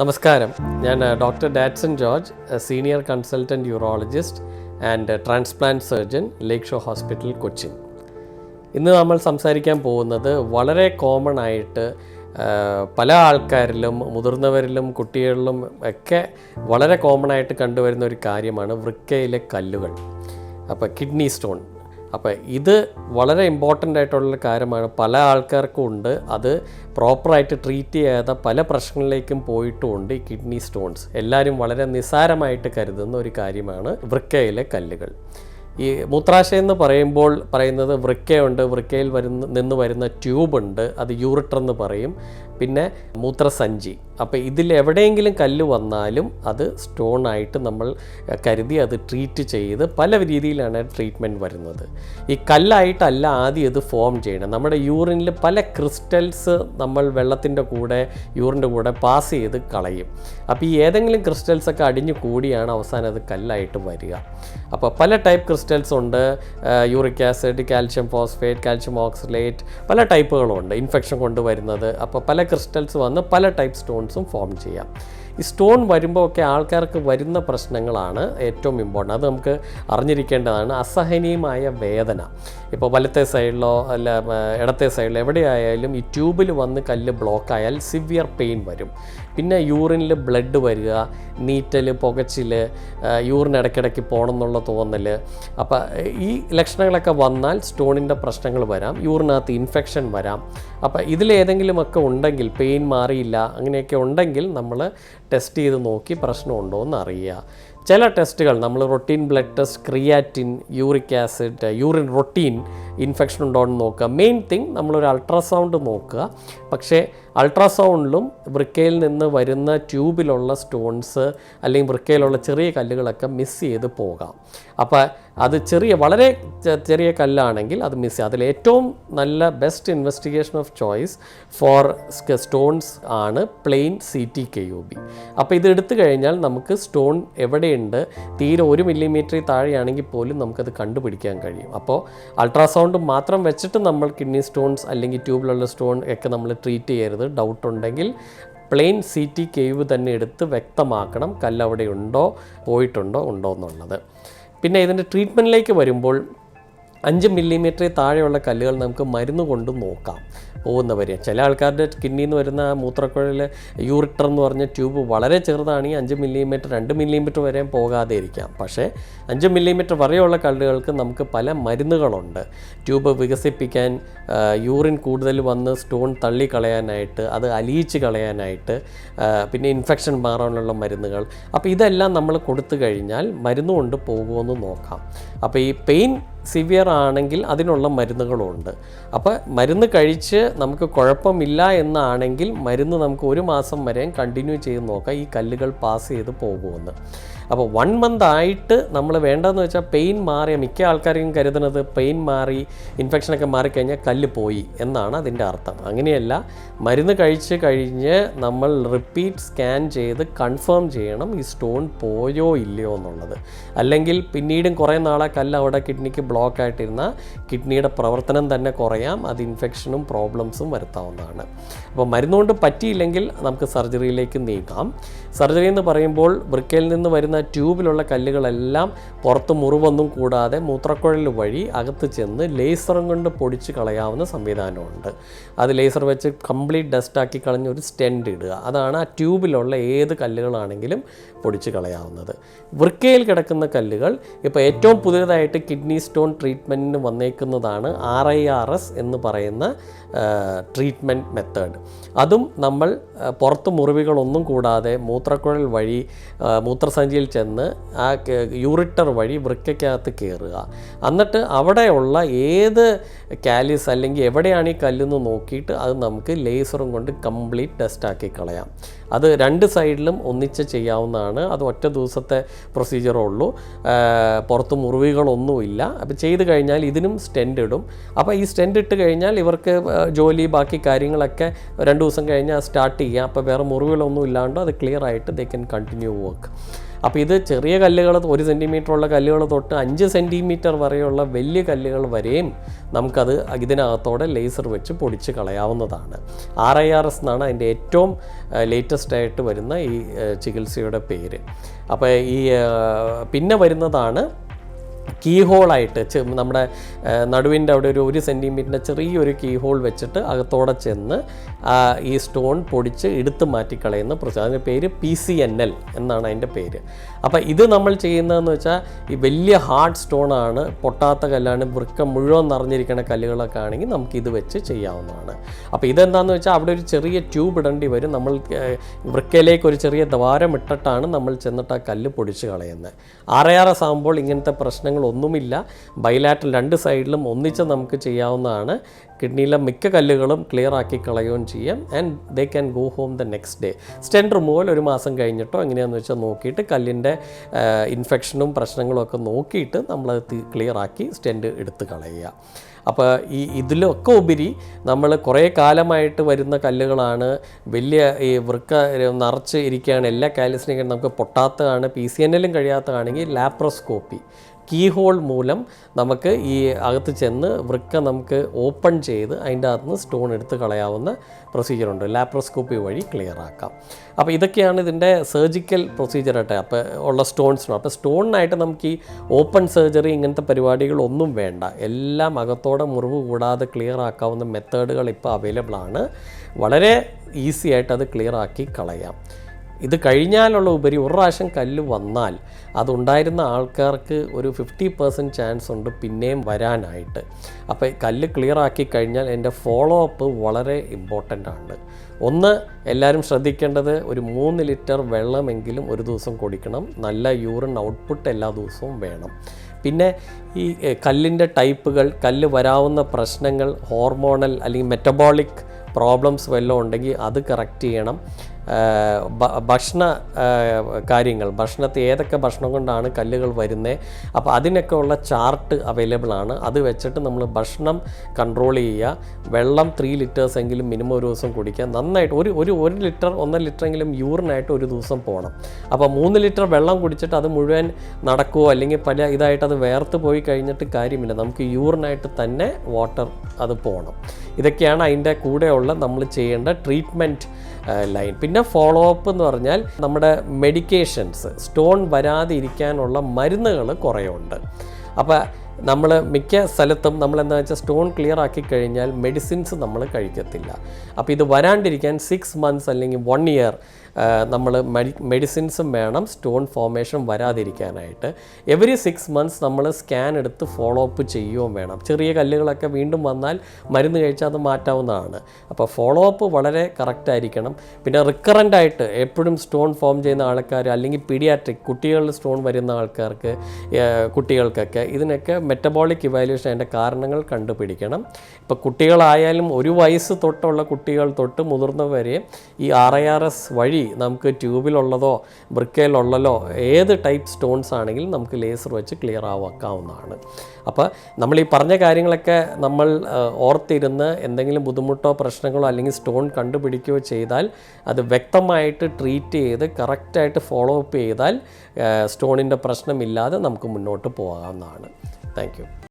നമസ്കാരം. ഞാൻ doctor Datson George senior consultant urologist and transplant surgeon lake shore hospital Cochin. ഇന്ന് നമ്മൾ സംസാരിക്കാൻ പോകുന്നത് വളരെ കോമൺ ആയിട്ട് പല ആൾക്കാരിലും മുതിർന്നവരിലും കുട്ടികളിലും ഒക്കെ വളരെ കോമൺ ആയിട്ട് കണ്ടുവരുന്ന ഒരു കാര്യമാണ് വൃക്കയിലെ കല്ലുകൾ. അപ്പോൾ കിഡ്നി സ്റ്റോൺ. അപ്പോൾ ഇത് വളരെ ഇമ്പോർട്ടന്റ് ആയിട്ടുള്ള കാര്യമാണ്. പല ആൾക്കാർക്കും ഉണ്ട്. അത് പ്രോപ്പറായിട്ട് ട്രീറ്റ് ചെയ്യാതെ പല പ്രശ്നങ്ങളിലേക്കും പോയിട്ടുമുണ്ട് ഈ കിഡ്നി സ്റ്റോൺസ് എല്ലാവരും വളരെ നിസ്സാരമായിട്ട് കരുതുന്ന ഒരു കാര്യമാണ് വൃക്കയിലെ കല്ലുകൾ. ഈ മൂത്രാശയം എന്ന് പറയുമ്പോൾ പറയുന്നത് വൃക്കയുണ്ട് വൃക്കയിൽ വരുന്ന നിന്ന് വരുന്ന ട്യൂബ് ഉണ്ട് അത് യൂറിട്ടർ എന്ന് പറയും. പിന്നെ മൂത്രസഞ്ചി. അപ്പോൾ ഇതിൽ എവിടെയെങ്കിലും കല്ല് വന്നാലും അത് സ്റ്റോൺ ആയിട്ട് നമ്മൾ കരുതി അത് ട്രീറ്റ് ചെയ്ത് പല രീതിയിലാണ് ട്രീറ്റ്മെന്റ് വരുന്നത്. ഈ കല്ലായിട്ടല്ല ആദ്യം ഇത് ഫോം ചെയ്യണം നമ്മുടെ യൂറിനിൽ പല ക്രിസ്റ്റൽസ് നമ്മൾ വെള്ളത്തിന്റെ കൂടെ യൂറിന്റെ കൂടെ പാസ് ചെയ്ത് കളയും. അപ്പോൾ ഈ ഏതെങ്കിലും ക്രിസ്റ്റൽസൊക്കെ അടിഞ്ഞു കൂടിയാണ് അവസാനം അത് കല്ലായിട്ട് വരിക. അപ്പോൾ പല ടൈപ്പ് ക്രിസ്റ്റൽസ് ഉണ്ട് uric acid calcium phosphate calcium oxalate പല ടൈപ്പുകളുണ്ട് ഇൻഫെക്ഷൻ കൊണ്ടുവരുന്നത്. അപ്പോൾ പല ക്രിസ്റ്റൽസ് വന്ന് പല ടൈപ്പ് സ്റ്റോൺസും ഫോം ചെയ്യാം. ഈ സ്റ്റോൺ വരുമ്പോൾ ഒക്കെ ആൾക്കാർക്ക് വരുന്ന പ്രശ്നങ്ങളാണ് ഏറ്റവും ഇമ്പോർട്ടന്റ് അത് നമുക്ക് അറിഞ്ഞിരിക്കേണ്ടതാണ്. അസഹനീയമായ വേദന. ഇപ്പോൾ വലത്തെ സൈഡിലോ അല്ല ഇടത്തെ സൈഡിലോ എവിടെയായാലും ഈ ട്യൂബിൽ വന്ന് കല്ല് ബ്ലോക്കായാൽ സിവിയർ പെയിൻ വരും. പിന്നെ യൂറിനിൽ ബ്ലഡ് വരിക നീറ്റൽ പുകച്ചിൽ യൂറിൻ ഇടയ്ക്കിടയ്ക്ക് പോകണം എന്നുള്ള തോന്നൽ അപ്പം ഈ ലക്ഷണങ്ങളൊക്കെ വന്നാൽ സ്റ്റോണിന്റെ പ്രശ്നങ്ങൾ വരാം യൂറിനകത്ത് ഇൻഫെക്ഷൻ വരാം. അപ്പം ഇതിലേതെങ്കിലുമൊക്കെ ഉണ്ടെങ്കിൽ പെയിൻ മാറിയില്ല അങ്ങനെയൊക്കെ ഉണ്ടെങ്കിൽ നമ്മൾ ടെസ്റ്റ് ചെയ്ത് നോക്കി പ്രശ്നമുണ്ടോ എന്ന് അറിയുക. ചില ടെസ്റ്റുകൾ നമ്മൾ routine blood test creatine uric acid urine routine infection ഉണ്ടോ എന്ന് നോക്കുക. മെയിൻ തിങ് നമ്മളൊരു അൾട്രാസൗണ്ട് നോക്കുക. പക്ഷേ അൾട്രാസൗണ്ടിലും വൃക്കയിൽ നിന്ന് വരുന്ന ട്യൂബിലുള്ള സ്റ്റോൺസ് അല്ലെങ്കിൽ വൃക്കയിലുള്ള ചെറിയ കല്ലുകളൊക്കെ മിസ് ചെയ്ത് പോകാം. അപ്പോൾ അത് ചെറിയ വളരെ ചെറിയ കല്ലാണെങ്കിൽ അത് മിസ് അതിൽ ഏറ്റവും നല്ല best investigation of choice for stones ആണ് plain C T K U B അപ്പോൾ ഇത് എടുത്തു കഴിഞ്ഞാൽ നമുക്ക് സ്റ്റോൺ എവിടെയുണ്ട് തീരെ ഒരു മില്ലിമീറ്ററിൽ താഴെയാണെങ്കിൽ പോലും നമുക്കത് കണ്ടുപിടിക്കാൻ കഴിയും. അപ്പോൾ അൾട്രാസൗണ്ട് മാത്രം വെച്ചിട്ട് നമ്മൾ കിഡ്നി സ്റ്റോൺസ് അല്ലെങ്കിൽ ട്യൂബിലുള്ള സ്റ്റോൺ ഒക്കെ നമ്മൾ ട്രീറ്റ് ചെയ്യരുത്. ഡൗട്ട് ഉണ്ടെങ്കിൽ പ്ലെയിൻ സി ടി കേവ് തന്നെ എടുത്ത് വ്യക്തമാക്കണം കല്ലവിടെ ഉണ്ടോ പോയിട്ടുണ്ടോ ഉണ്ടോ എന്നുള്ളത്. പിന്നെ ഇതിന്റെ ട്രീറ്റ്മെന്റിലേക്ക് വരുമ്പോൾ അഞ്ച് മില്ലിമീറ്ററിൽ താഴെയുള്ള കല്ലുകൾ നമുക്ക് മരുന്ന് കൊണ്ട് നോക്കാം. പോകുന്നവരെ. ചില ആൾക്കാരുടെ കിഡ്നിയിൽ നിന്ന് വരുന്ന മൂത്രക്കുഴൽ യൂറിറ്റർ എന്ന് പറഞ്ഞ ട്യൂബ് വളരെ ചെറുതാണെങ്കിൽ അഞ്ച് മില്ലിമീറ്റർ രണ്ട് മില്ലിമീറ്റർ വരെ പോകാതെ ഇരിക്കാം പക്ഷേ അഞ്ച് മില്ലിമീറ്റർ വരെയുള്ള കള്ളുകൾക്ക് നമുക്ക് പല മരുന്നുകളുണ്ട്. ട്യൂബ് വികസിപ്പിക്കാൻ യൂറിൻ കൂടുതൽ വന്ന് സ്റ്റോൺ തള്ളിക്കളയാനായിട്ട് അത് അലിയിച്ച് കളയാനായിട്ട് പിന്നെ ഇൻഫെക്ഷൻ മാറാനുള്ള മരുന്നുകൾ. അപ്പോൾ ഇതെല്ലാം നമ്മൾ കൊടുത്തു കഴിഞ്ഞാൽ മരുന്ന് കൊണ്ട് പോകുമെന്ന് നോക്കാം. അപ്പോൾ ഈ പെയിൻ സിവിയർ ആണെങ്കിൽ അതിനുള്ള മരുന്നുകളുണ്ട്. അപ്പോൾ മരുന്ന് കഴിച്ച് നമുക്ക് കുഴപ്പമില്ല എന്നാണെങ്കിൽ മരുന്ന് നമുക്ക് ഒരു മാസം വരെയും കണ്ടിന്യൂ ചെയ്ത് നോക്കാം. ഈ കല്ലുകൾ പാസ് ചെയ്ത് പോകുമെന്ന്. അപ്പോൾ വൺ മന്ത് ആയിട്ട് നമ്മൾ വേണ്ടതെന്ന് വെച്ചാൽ പെയിൻ മാറിയ മിക്ക ആൾക്കാരും കരുതുന്നത് പെയിൻ മാറി ഇൻഫെക്ഷനൊക്കെ മാറിക്കഴിഞ്ഞാൽ കല്ല് പോയി എന്നാണ് അതിന്റെ അർത്ഥം. അങ്ങനെയല്ല മരുന്ന് കഴിച്ച് കഴിഞ്ഞ് നമ്മൾ റിപ്പീറ്റ് സ്കാൻ ചെയ്ത് കൺഫേം ചെയ്യണം ഈ സ്റ്റോൺ പോയോ ഇല്ലയോ എന്നുള്ളത്. അല്ലെങ്കിൽ പിന്നീടും കുറേ നാളെ കല്ല് അവിടെ കിഡ്നിക്ക് ബ്ലോക്ക് ആയിട്ടിരുന്നാൽ കിഡ്നിയുടെ പ്രവർത്തനം തന്നെ കുറയാം അത് ഇൻഫെക്ഷനും പ്രോബ്ലംസും വരുത്താവുന്നതാണ്. അപ്പോൾ മരുന്നുകൊണ്ട് പറ്റിയില്ലെങ്കിൽ നമുക്ക് സർജറിയിലേക്ക് നീങ്ങാം. സർജറി എന്ന് പറയുമ്പോൾ വൃക്കയിൽ നിന്ന് വരുന്ന ട്യൂബിലുള്ള കല്ലുകളെല്ലാം പുറത്ത് മുറിവൊന്നും കൂടാതെ മൂത്രക്കുഴൽ വഴി അകത്ത് ചെന്ന് ലേസറും കൊണ്ട് പൊടിച്ച് കളയാവുന്ന സംവിധാനമുണ്ട്. അത് ലേസർ വെച്ച് കംപ്ലീറ്റ് ഡസ്റ്റാക്കി കളഞ്ഞ് ഒരു സ്റ്റെൻഡ് ഇടുക. അതാണ് ആ ട്യൂബിലുള്ള ഏത് കല്ലുകളാണെങ്കിലും പൊടിച്ച് കളയാവുന്നത്. വൃക്കയിൽ കിടക്കുന്ന കല്ലുകൾ ഇപ്പോൾ ഏറ്റവും പുതിയതായിട്ട് കിഡ്നി സ്റ്റോൺ ട്രീറ്റ്മെന്റിന് വന്നേക്കുന്നതാണ് ആർ ഐ ആർ എസ് എന്ന് പറയുന്ന ട്രീറ്റ്മെന്റ് മെത്തേഡ്. അതും നമ്മൾ പുറത്ത് മുറിവുകളൊന്നും കൂടാതെ മൂത്രക്കുഴൽ വഴി ആ, ചെന്ന് ആ യൂറിട്ടർ വഴി വൃക്കയ്ക്കകത്ത് കയറുക. എന്നിട്ട് അവിടെയുള്ള ഏത് കാലിസ് അല്ലെങ്കിൽ എവിടെയാണ് ഈ കല്ലെന്ന് നോക്കിയിട്ട് അത് നമുക്ക് ലേസറും കൊണ്ട് കംപ്ലീറ്റ് ടെസ്റ്റ് ആക്കി കളയാം. അത് രണ്ട് സൈഡിലും ഒന്നിച്ച് ചെയ്യാവുന്നതാണ്. അത് ഒറ്റ ദിവസത്തെ പ്രൊസീജിയറേ ഉള്ളൂ. പുറത്ത് മുറിവുകളൊന്നുമില്ല അപ്പോൾ ചെയ്ത് കഴിഞ്ഞാൽ ഇതിനും സ്റ്റെൻഡ് ഇടും. അപ്പോൾ ഈ സ്റ്റെൻഡ് ഇട്ട് കഴിഞ്ഞാൽ ഇവർക്ക് ജോലി ബാക്കി കാര്യങ്ങളൊക്കെ രണ്ട് ദിവസം കഴിഞ്ഞാൽ സ്റ്റാർട്ട് ചെയ്യാം. അപ്പോൾ വേറെ മുറിവുകളൊന്നും ഇല്ലാണ്ടോ അത് ക്ലിയർ ആയിട്ട് ദേ കൻ കണ്ടിന്യൂ വർക്ക് അപ്പോൾ ഇത് ചെറിയ കല്ലുകൾ ഒരു സെന്റിമീറ്റർ ഉള്ള കല്ലുകൾ തൊട്ട് അഞ്ച് സെന്റിമീറ്റർ വരെയുള്ള വലിയ കല്ലുകൾ വരെയും നമുക്കത് ഇതിനകത്തോടെ ലേസർ വെച്ച് പൊടിച്ച് കളയാവുന്നതാണ്. ആർ ഐ ആർ എസ് എന്നാണ് അതിന്റെ ഏറ്റവും ലേറ്റസ്റ്റ് ആയിട്ട് വരുന്ന ഈ ചികിത്സയുടെ പേര്. അപ്പോൾ ഈ പിന്നെ വരുന്നതാണ് കീ ഹോളായിട്ട് നമ്മുടെ നടുവിന്റെ അവിടെ ഒരു ഒരു സെന്റിമീറ്ററിന്റെ ചെറിയൊരു കീ ഹോൾ വെച്ചിട്ട് അകത്തോടെ ചെന്ന് ഈ സ്റ്റോൺ പൊടിച്ച് എടുത്ത് മാറ്റിക്കളയുന്ന പ്രൊസീജർ അതിന്റെ പേര് പി സി എൻ എൽ എന്നാണ് അതിന്റെ പേര്. അപ്പോൾ ഇത് നമ്മൾ ചെയ്യുന്നതെന്ന് വെച്ചാൽ ഈ വലിയ ഹാർഡ് സ്റ്റോൺ ആണ് പൊട്ടാത്ത കല്ലാണ് വൃക്ക മുഴുവൻ നിറഞ്ഞിരിക്കുന്ന കല്ലുകളൊക്കെ ആണെങ്കിൽ നമുക്ക് ഇത് വെച്ച് ചെയ്യാവുന്നതാണ്. അപ്പോൾ ഇതെന്താണെന്ന് വെച്ചാൽ അവിടെ ഒരു ചെറിയ ട്യൂബ് ഇടേണ്ടി വരും. നമ്മൾ വൃക്കയിലേക്ക് ഒരു ചെറിയ ദ്വാരം ഇട്ടിട്ടാണ് നമ്മൾ ചെന്നിട്ട് ആ കല്ല് പൊടിച്ച് കളയുന്നത്. ആർ ആകുമ്പോൾ ഇങ്ങനത്തെ പ്രശ്നങ്ങളൊന്നുമില്ല. ബൈലാറ്റൽ രണ്ട് സൈഡിലും ഒന്നിച്ച് നമുക്ക് ചെയ്യാവുന്നതാണ്. കിഡ്നിയിലെ മിക്ക കല്ലുകളും ക്ലിയർ ആക്കി കളയുകയും ചെയ്യാം. And they can go home the next day stent removal ഒരു മാസം കഴിഞ്ഞിട്ടോ എങ്ങനെയാണെന്ന് വെച്ചാൽ നോക്കിയിട്ട് കല്ലിന്റെ ഇൻഫെക്ഷനും പ്രശ്നങ്ങളും ഒക്കെ നോക്കിയിട്ട് നമ്മളത് ക്ലിയർ ആക്കി സ്റ്റെന്റ് എടുത്ത് കളയുക. അപ്പോൾ ഈ ഇതിലൊക്കെ ഉപരി നമ്മൾ കുറേ കാലമായിട്ട് വരുന്ന കല്ലുകളാണ് വലിയ ഈ വൃക്ക നിറച്ച് ഇരിക്കുകയാണ്. എല്ലാ കാലിസിനും നമുക്ക് പൊട്ടാത്തതാണ്. പി സി എൻ എല്ലും കഴിയാത്തതാണെങ്കിൽ ലാപ്രോസ്കോപ്പി കീ ഹോൾ മൂലം നമുക്ക് ഈ അകത്ത് ചെന്ന് വൃക്ക നമുക്ക് ഓപ്പൺ ചെയ്ത് അതിന്റെ അകത്ത് നിന്ന് സ്റ്റോൺ എടുത്ത് കളയാവുന്ന പ്രൊസീജിയറുണ്ട് ലാപ്രോസ്കോപ്പി വഴി ക്ലിയർ ആക്കാം. അപ്പോൾ ഇതൊക്കെയാണ് ഇതിന്റെ സർജിക്കൽ പ്രൊസീജിയറായിട്ട് അപ്പോൾ ഉള്ള സ്റ്റോൺസിനും അപ്പോൾ സ്റ്റോണിനായിട്ട് നമുക്ക് ഈ ഓപ്പൺ സർജറി ഇങ്ങനത്തെ പരിപാടികളൊന്നും വേണ്ട. എല്ലാം അകത്തോടെ മുറിവ് കൂടാതെ ക്ലിയർ ആക്കാവുന്ന മെത്തേഡുകൾ ഇപ്പോൾ അവൈലബിൾ ആണ്. വളരെ ഈസി ആയിട്ട് അത് ക്ലിയർ ആക്കി കളയാം. ഇത് കഴിഞ്ഞാലുള്ള ഉപരി ഒരു പ്രാവശ്യം കല്ല് വന്നാൽ അതുണ്ടായിരുന്ന ആൾക്കാർക്ക് ഒരു ഫിഫ്റ്റി പെർസെന്റ് ചാൻസ് ഉണ്ട് പിന്നെയും വരാനായിട്ട്. അപ്പോൾ കല്ല് ക്ലിയർ ആക്കി കഴിഞ്ഞാൽ എന്റെ ഫോളോ അപ്പ് വളരെ ഇമ്പോർട്ടന്റ് ആണ്. ഒന്ന് എല്ലാവരും ശ്രദ്ധിക്കേണ്ടത് ഒരു മൂന്ന് ലിറ്റർ വെള്ളമെങ്കിലും ഒരു ദിവസം കുടിക്കണം. നല്ല യൂറിൻ ഔട്ട്പുട്ട് എല്ലാ ദിവസവും വേണം. പിന്നെ ഈ കല്ലിന്റെ ടൈപ്പുകൾ കല്ല് വരാവുന്ന പ്രശ്നങ്ങൾ ഹോർമോണൽ അല്ലെങ്കിൽ മെറ്റബോളിക് പ്രോബ്ലംസ് വല്ലതും ഉണ്ടെങ്കിൽ അത് കറക്റ്റ് ചെയ്യണം. ഭക്ഷണ കാര്യങ്ങൾ ഭക്ഷണത്തിൽ ഏതൊക്കെ ഭക്ഷണം കൊണ്ടാണ് കല്ലുകൾ വരുന്നത് അപ്പോൾ അതിനൊക്കെ ഉള്ള ചാർട്ട് അവൈലബിൾ ആണ്. അത് വെച്ചിട്ട് നമ്മൾ ഭക്ഷണം കൺട്രോൾ ചെയ്യുക. വെള്ളം ത്രീ ലിറ്റേഴ്സ് എങ്കിലും മിനിമം ഒരു ദിവസം കുടിക്കുക. നന്നായിട്ട് ഒരു ഒരു ഒരു ലിറ്റർ ഒന്നര ലിറ്ററെങ്കിലും യൂറിനായിട്ട് ഒരു ദിവസം പോകണം അപ്പോൾ മൂന്ന് ലിറ്റർ വെള്ളം കുടിച്ചിട്ട് അത് മുഴുവൻ നടക്കുമോ അല്ലെങ്കിൽ പല ഇതായിട്ട് അത് വേർത്ത് പോയി കഴിഞ്ഞിട്ട് കാര്യമില്ല. നമുക്ക് യൂറിനായിട്ട് തന്നെ വാട്ടർ അത് പോകണം ഇതൊക്കെയാണ് അതിന്റെ കൂടെയുള്ള നമ്മൾ ചെയ്യേണ്ട ട്രീറ്റ്മെന്റ് ലൈൻ പിന്നെ ഫോളോ അപ്പ് എന്ന് പറഞ്ഞാൽ നമ്മുടെ മെഡിക്കേഷൻസ് സ്റ്റോൺ വരാതിരിക്കാനുള്ള മരുന്നുകൾ കുറേ ഉണ്ട് അപ്പോൾ നമ്മൾ മിക്ക സ്ഥലത്തും നമ്മൾ എന്താ വെച്ചാൽ സ്റ്റോൺ ക്ലിയർ ആക്കി കഴിഞ്ഞാൽ മെഡിസിൻസ് നമ്മൾ കഴിക്കത്തില്ല. അപ്പോൾ ഇത് വരാണ്ടിരിക്കാൻ സിക്സ് മന്ത്സ് അല്ലെങ്കിൽ വൺ ഇയർ നമ്മൾ മെഡി മെഡിസിൻസും വേണം സ്റ്റോൺ ഫോർമേഷൻ വരാതിരിക്കാനായിട്ട്. എവറി സിക്സ് മന്ത്സ് നമ്മൾ സ്കാൻ എടുത്ത് ഫോളോ അപ്പ് ചെയ്യുകയും വേണം. ചെറിയ കല്ലുകളൊക്കെ വീണ്ടും വന്നാൽ മരുന്ന് കഴിച്ചാൽ അത് മാറ്റാവുന്നതാണ്. അപ്പോൾ ഫോളോ അപ്പ് വളരെ കറക്റ്റ് ആയിരിക്കണം. പിന്നെ റിക്കറന്റ് ആയിട്ട് എപ്പോഴും സ്റ്റോൺ ഫോം ചെയ്യുന്ന ആൾക്കാർ അല്ലെങ്കിൽ പീഡിയാട്രിക് കുട്ടികളിൽ സ്റ്റോൺ വരുന്ന ആൾക്കാർക്ക് കുട്ടികൾക്കൊക്കെ ഇതിനൊക്കെ മെറ്റബോളിക് ഇവാലുവേഷൻ അതിന്റെ കാരണങ്ങൾ കണ്ടുപിടിക്കണം. ഇപ്പോൾ കുട്ടികളായാലും ഒരു വയസ്സ് തൊട്ടുള്ള കുട്ടികൾ തൊട്ട് മുതിർന്നവരെ ഈ ആർ ഐ ആർ എസ് വഴി നമുക്ക് ട്യൂബിലുള്ളതോ ബ്രിക്കയിലുള്ളതോ ഏത് ടൈപ്പ് സ്റ്റോൺസ് ആണെങ്കിലും നമുക്ക് ലേസർ വെച്ച് ക്ലിയർ ആവാക്കാവുന്നതാണ്. അപ്പോൾ നമ്മൾ ഈ പറഞ്ഞ കാര്യങ്ങളൊക്കെ നമ്മൾ ഓർത്തിരുന്ന് എന്തെങ്കിലും ബുദ്ധിമുട്ടോ പ്രശ്നങ്ങളോ അല്ലെങ്കിൽ സ്റ്റോൺ കണ്ടുപിടിക്കുകയോ ചെയ്താൽ അത് വ്യക്തമായിട്ട് ട്രീറ്റ് ചെയ്ത് കറക്റ്റായിട്ട് ഫോളോ അപ്പ് ചെയ്താൽ സ്റ്റോണിന്റെ പ്രശ്നമില്ലാതെ നമുക്ക് മുന്നോട്ട് പോകാവുന്നതാണ്. Thank you